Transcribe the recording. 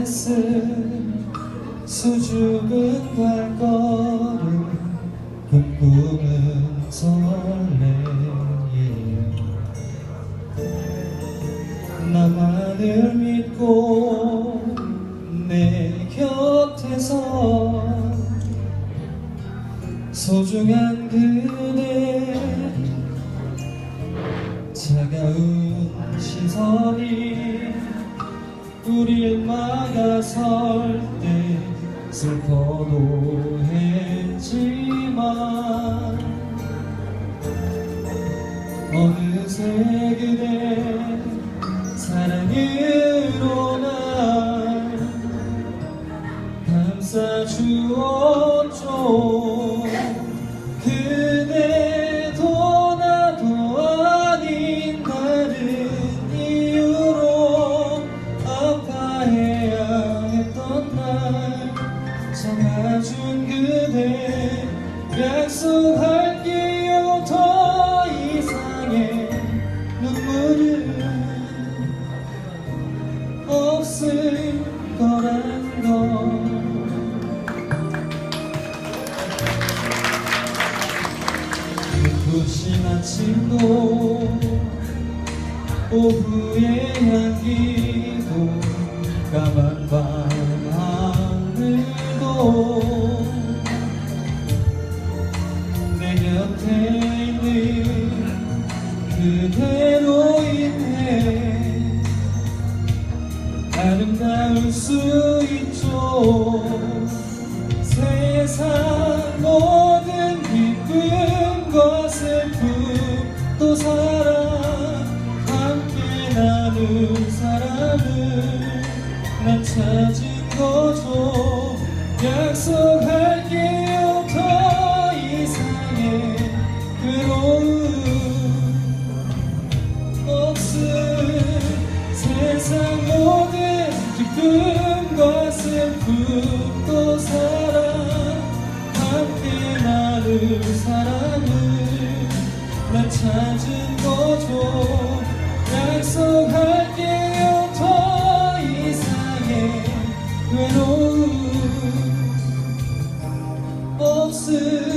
애쓴 수줍은 발걸음 꿈꾸는 설레임 나만을 믿고 내 곁에서 소중한 그대 차가운 시선이 우릴 막아설 때 슬퍼도 했지만 어느새 그대 사랑으로 날 감싸주었죠. 그 약속할게요 더 이상의 눈물은 없을 거란 걸 눈부신 아침도 오후의 향기도 까만 밤 하늘도 아름다울 수 있죠. 세상 모든 기쁨과 슬픔 또 사랑 함께 나눌 사람을 난 찾은 죽도 사랑 함께 나를 사랑을 나 찾은 거죠. 약속할게요 더 이상의 외로움. 없을